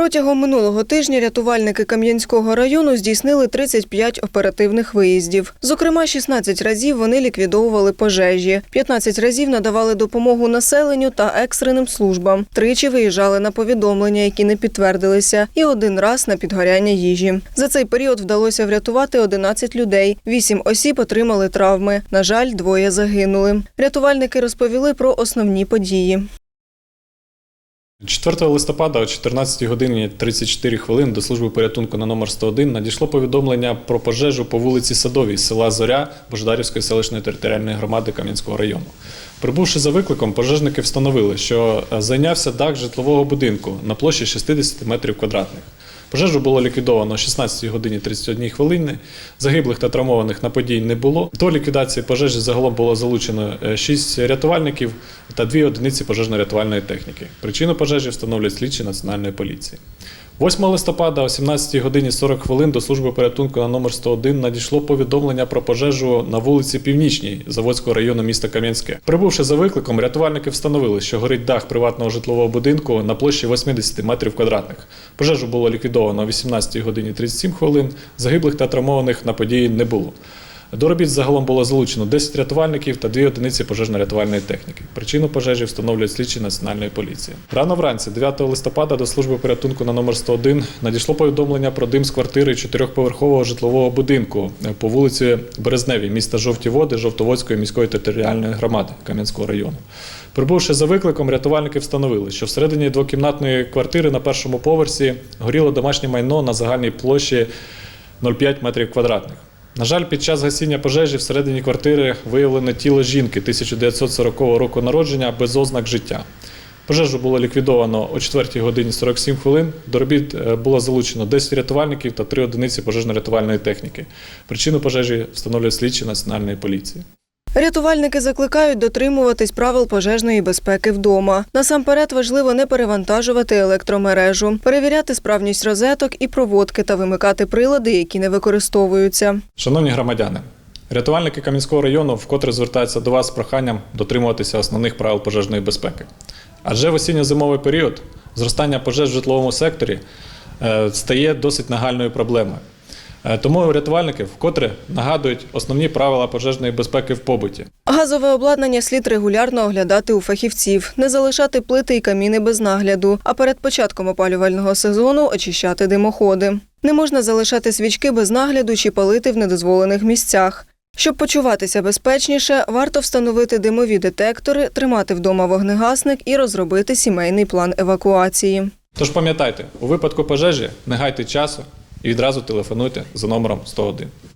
Протягом минулого тижня рятувальники Кам'янського району здійснили 35 оперативних виїздів. Зокрема, 16 разів вони ліквідовували пожежі, 15 разів надавали допомогу населенню та екстреним службам. Тричі виїжджали на повідомлення, які не підтвердилися, і один раз на підгоряння їжі. За цей період вдалося врятувати 11 людей. Вісім осіб отримали травми. На жаль, двоє загинули. Рятувальники розповіли про основні події. 4 листопада о 14 годині 34 хвилин до служби порятунку на номер 101 надійшло повідомлення про пожежу по вулиці Садовій села Зоря Бождарівської селищної територіальної громади Кам'янського району. Прибувши за викликом, пожежники встановили, що е, зайнявся дах житлового будинку на площі 60 метрів квадратних. Пожежу було ліквідовано о 16 годині 31 хвилини. Загиблих та травмованих на події не було. До ліквідації пожежі загалом було залучено 6 рятувальників та 2 одиниці пожежно-рятувальної техніки. Причину пожежі встановлюють слідчі національної поліції. 8 листопада о 17 годині 40 хвилин до служби порятунку на номер 101 надійшло повідомлення про пожежу на вулиці Північній Заводського району міста Кам'янське. Прибувши за викликом, рятувальники встановили, що горить дах приватного житлового будинку на площі 80 метрів квадратних. Пожежу було ліквідовано о 18 годині 37 хвилин. Загиблих та травмованих на події не було. До робіт загалом було залучено 10 рятувальників та 2 одиниці пожежно-рятувальної техніки. Причину пожежі встановлюють слідчі національної поліції. Рано вранці, 9 листопада, до служби порятунку на номер 101 надійшло повідомлення про дим з квартири чотирьохповерхового житлового будинку по вулиці Березневій, міста Жовті Води, Жовтоводської міської територіальної громади Кам'янського району. Прибувши за викликом, рятувальники встановили, що всередині двокімнатної квартири на першому поверсі горіло домашнє майно на загальній площі 0,5 метрів квадратних. На жаль, під час гасіння пожежі всередині квартири виявлено тіло жінки 1940 року народження без ознак життя. Пожежу було ліквідовано о 4 годині 47 хвилин. До робіт е, було залучено 10 рятувальників та 3 одиниці пожежно-рятувальної техніки. Причину пожежі встановлюють слідчі національної поліції. Рятувальники закликають дотримуватись правил пожежної безпеки вдома. Насамперед важливо не перевантажувати електромережу, перевіряти справність розеток і проводки та вимикати прилади, які не використовуються. Шановні громадяни, рятувальники Кам'янського району вкотре звертаються до вас з проханням дотримуватися основних правил пожежної безпеки. Адже в осінньо-зимовий період зростання пожеж в житловому секторі е, стає досить нагальною проблемою. Е, Тому рятувальники вкотре нагадують основні правила пожежної безпеки в побуті. Газове обладнання слід регулярно оглядати у фахівців, не залишати плити і каміни без нагляду, а перед початком опалювального сезону очищати димоходи. Не можна залишати свічки без нагляду чи палити в недозволених місцях. Щоб почуватися безпечніше, варто встановити димові детектори, тримати вдома вогнегасник і розробити сімейний план евакуації. Тож пам'ятайте, у випадку пожежі не гайте часу і відразу телефонуйте за номером 101.